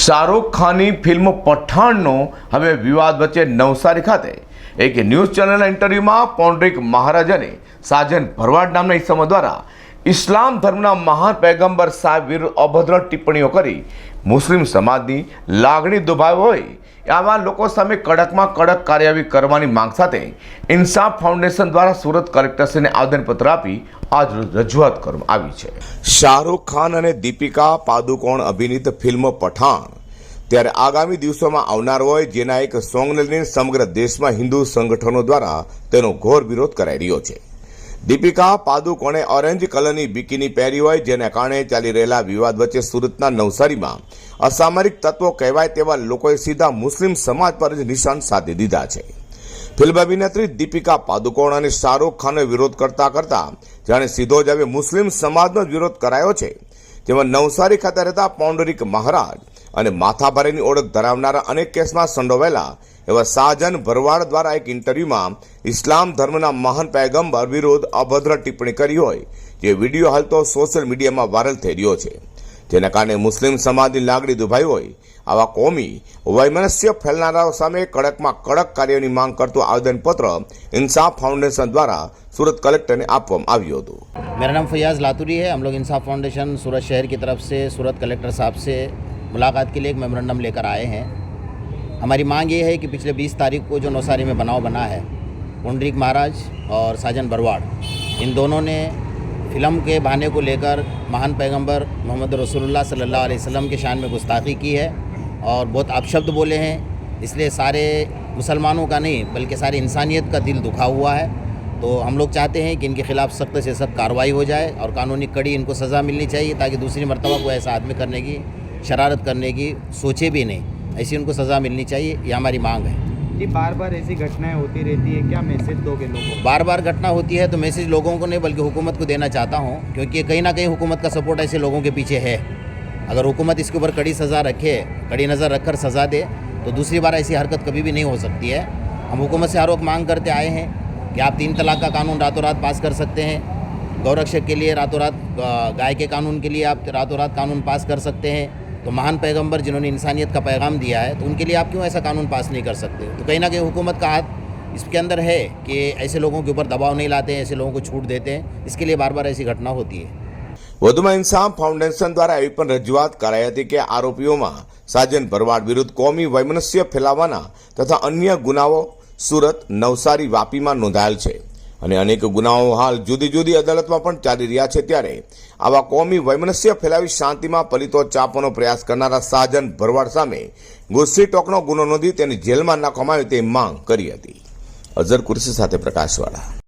શાહરૂખ ખાનની ફિલ્મ પઠાણનો હવે વિવાદ વચ્ચે નવસારી ખાતે. એક ન્યૂઝ ચેનલના ઇન્ટરવ્યૂમાં પૌંડરિક મહારાજાને સાજન ભરવાડ નામના ઇસમો દ્વારા ઇસ્લામ ધર્મના મહાન પૈગંબર સાહેબ વિરુદ્ધ અભદ્ર ટિપ્પણીઓ કરી. મુસ્લિમ સમાજની લાગણી દુભાવી હોય, આવા લોકો સામે કડકમાં કડક કાર્યવાહી કરવાની માંગ સાથે ઇન્સાફ ફાઉન્ડેશન દ્વારા સુરત કલેક્ટરશ્રીને આવેદનપત્ર આપી આજ રજૂઆત કરવામાં આવી છે. શાહરૂખ ખાન અને દીપિકા પાદુકોણ અભિનીત ફિલ્મ પઠાણ. ત્યારે આગામી દિવસોમાં આવનાર હોય જેના એક સોંગને લઈને સમગ્ર દેશમાં હિન્દુ સંગઠનો દ્વારા તેનો ઘોર વિરોધ કરાઈ રહ્યો છે. દીપિકા પાદુકોણે ઓરેન્જ કલરની બિકીની પહેરી હોય, જેને કારણે ચાલી રહેલા વિવાદ વચ્ચે સુરતના નવસારીમાં અસામરિક તત્વો કહેવાય તેવા લોકોએ સીધા મુસ્લિમ સમાજ પર જ નિશાન સાધી દીધા છે. ફિલ્મ અભિનેત્રી દીપિકા પાદુકોણ અને શાહરૂખ ખાનનો વિરોધ કરતા કરતા જાણે સીધો જ હવે મુસ્લિમ સમાજનો જ વિરોધ કરાયો છે. જેમાં નવસારી ખાતે રહેતા પૌંડરિક મહારાજ અને માથાભારેની ઓળખ ધરાવનારા અનેક કેસમાં સંડોવાયેલા એવા શાહજહાન ભરવાડ દ્વારા એક ઇન્ટરવ્યુમાં ઇસ્લામ ધર્મના મહાન પૈગંબર વિરુદ્ધ અભદ્ર ટિપ્પણી કરી હોય જે વિડીયો હાલ તો સોશિયલ મીડિયામાં વાયરલ થઈ રહ્યો છે જેના કારણે મુસ્લિમ સમાજની લાગણી દુભાઈ હોય આવા કોમી વૈમનસ્ય ફેલનારાઓ સામે કડકમાં કડક કાર્યની માંગ કરતું આવેદનપત્ર ઇન્સાફ ફાઉન્ડેશન દ્વારા સુરત કલેક્ટરને આપવામાં આવ્યું હતું मेरा नाम फैयाज़ लातूरी है हम लोग इंसाफ फाउंडेशन सूरत शहर की तरफ से सूरत कलेक्टर साहब से मुलाकात के लिए एक मेमोरेंडम लेकर आए हैं। हमारी मांग ये है कि पिछले 20 तारीख को जो नौसारी में बनाव बना है, पुंडरीक महाराज और साजन बरवाड़, इन दोनों ने फ़िल्म के बहाने को लेकर महान पैगंबर मोहम्मद रसूलुल्लाह सल्लल्लाहु अलैहि वसल्लम के शान में गुस्ताखी की है और बहुत अपशब्द बोले हैं। इसलिए सारे मुसलमानों का नहीं, बल्कि सारी इंसानियत का दिल दुखा हुआ है। तो हम लोग चाहते हैं कि इनके खिलाफ़ सख्त से सख्त कार्रवाई हो जाए और कानूनी कड़ी इनको सज़ा मिलनी चाहिए ताकि दूसरी मरतबा को ऐसा आदमी करने की शरारत करने की सोचे भी नहीं। ऐसी उनको सज़ा मिलनी चाहिए ये हमारी मांग है। कि बार बार ऐसी घटनाएँ होती रहती है क्या मैसेज दोगे लोगों को? बार बार घटना होती है तो मैसेज लोगों को नहीं बल्कि हुकूमत को देना चाहता हूँ क्योंकि कहीं ना कहीं हुकूमत का सपोर्ट ऐसे लोगों के पीछे है। अगर हुकूमत इसके ऊपर कड़ी सज़ा रखे कड़ी नज़र रखकर सज़ा दे तो दूसरी बार ऐसी हरकत कभी भी नहीं हो सकती है। हम हुकूमत से हर वक्त मांग करते आए हैं कि आप तीन तलाक का कानून रातों रात पास कर सकते हैं। गौरक्षक के लिए रातों रात गाय के कानून के लिए आप रातों रात कानून पास कर सकते हैं। तो महान पैगंबर जिन्होंने इंसानियत का पैगाम दिया है तो उनके लिए आप क्यों ऐसा कानून पास नहीं कर सकते तो कहीं ना कहीं हुकूमत का हाथ इसके अंदर है कि ऐसे लोगों के ऊपर दबाव नहीं लाते हैं ऐसे लोगों को छूट देते हैं इसके लिए बार बार ऐसी घटना होती है વધુમાં ઇન્સાફ ફાઉન્ડેશન દ્વારા એવી પણ રજૂઆત કરાઈ હતી કે આરોપીઓમાં સાજન ભરવાડ વિરુદ્ધ કોમી વૈમનસ્ય ફેલાવવાના તથા અન્ય ગુનાઓ સુરત નવસારી વાપીમાં નોંધાયેલ છે અને અનેક ગુનાઓ હાલ જુદી જુદી અદાલતમાં પણ ચાલી રહ્યા છે ત્યારે આવા કોમી વૈમનસ્ય ફેલાવી શાંતિમાં પલિતો ચાપવાનો પ્રયાસ કરનારા સાજન ભરવાડ સામે ગુસ્સી ટોકનો ગુનો નોંધી તેની જેલમાં નાખવામાં આવે તે માંગ કરી હતી. અઝર કુરશી સાથે પ્રકાશવાળા.